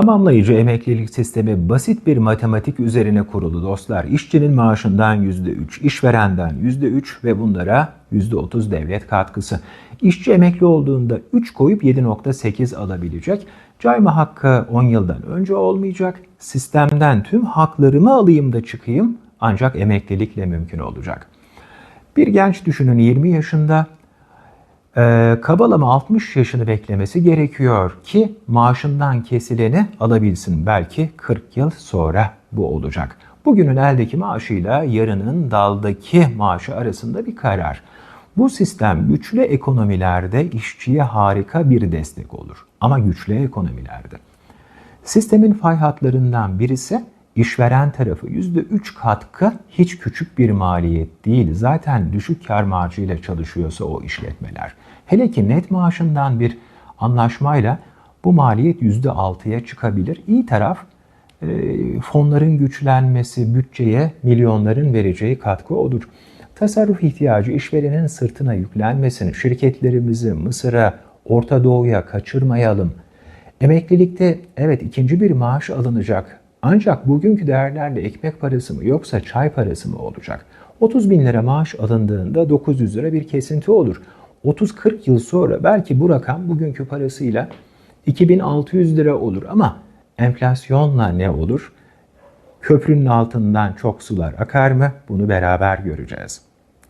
Tamamlayıcı emeklilik sistemi basit bir matematik üzerine kurulu dostlar. İşçinin maaşından %3, işverenden %3 ve bunlara %30 devlet katkısı. İşçi emekli olduğunda 3 koyup 7.8 alabilecek. Cayma hakkı 10 yıldan önce olmayacak. Sistemden tüm haklarımı alayım da çıkayım ancak emeklilikle mümkün olacak. Bir genç düşünün 20 yaşında ee, kabalama 60 yaşını beklemesi gerekiyor ki maaşından kesileni alabilsin. Belki 40 yıl sonra bu olacak. Bugünün eldeki maaşıyla yarının daldaki maaşı arasında bir karar. Bu sistem güçlü ekonomilerde işçiye harika bir destek olur. Ama güçlü ekonomilerde. Sistemin fay hatlarından birisi işveren tarafı %3 katkı hiç küçük bir maliyet değil. Zaten düşük kar marjıyla çalışıyorsa o işletmeler. Hele ki net maaşından bir anlaşmayla bu maliyet %6'ya çıkabilir. İyi taraf e, fonların güçlenmesi, bütçeye milyonların vereceği katkı olur. Tasarruf ihtiyacı işverenin sırtına yüklenmesini, şirketlerimizi Mısır'a, Orta Doğu'ya kaçırmayalım. Emeklilikte evet ikinci bir maaş alınacak. Ancak bugünkü değerlerle ekmek parası mı yoksa çay parası mı olacak? 30 bin lira maaş alındığında 900 lira bir kesinti olur. 30-40 yıl sonra belki bu rakam bugünkü parasıyla 2600 lira olur ama enflasyonla ne olur? Köprünün altından çok sular akar mı? Bunu beraber göreceğiz.